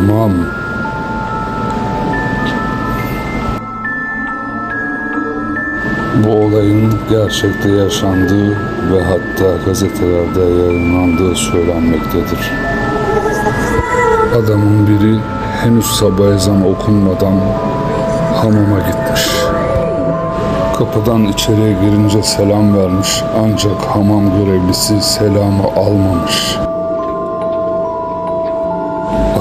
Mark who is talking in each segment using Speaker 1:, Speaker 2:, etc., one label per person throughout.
Speaker 1: Tamam. Bu olayın gerçekte yaşandığı ve hatta gazetelerde yayınlandığı söylenmektedir. Adamın biri henüz sabah ezanı okunmadan hamama gitmiş. Kapıdan içeriye girince selam vermiş ancak hamam görevlisi selamı almamış.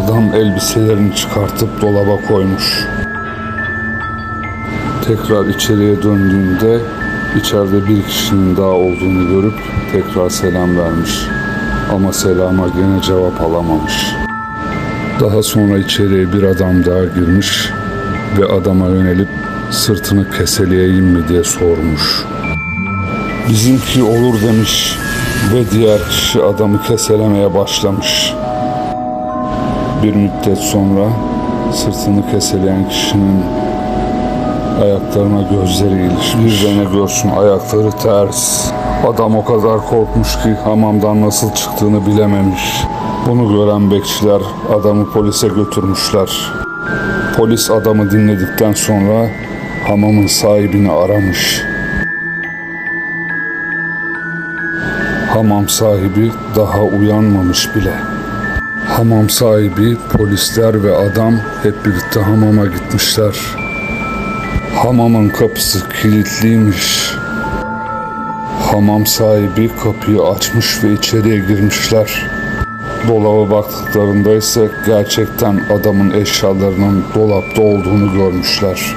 Speaker 1: Adam elbiselerini çıkartıp dolaba koymuş. Tekrar içeriye döndüğünde içeride bir kişinin daha olduğunu görüp tekrar selam vermiş. Ama selama gene cevap alamamış. Daha sonra içeriye bir adam daha girmiş ve adama yönelip sırtını keseleyeyim mi diye sormuş. Bizimki olur demiş ve diğer kişi adamı keselemeye başlamış. Bir müddet sonra sırtını keseleyen kişinin ayaklarına gözleri ilişmiş. Bir ne görsün ayakları ters. Adam o kadar korkmuş ki hamamdan nasıl çıktığını bilememiş. Bunu gören bekçiler adamı polise götürmüşler. Polis adamı dinledikten sonra hamamın sahibini aramış. Hamam sahibi daha uyanmamış bile. Hamam sahibi, polisler ve adam hep birlikte hamama gitmişler. Hamamın kapısı kilitliymiş. Hamam sahibi kapıyı açmış ve içeriye girmişler. Dolaba baktıklarında ise gerçekten adamın eşyalarının dolapta olduğunu görmüşler.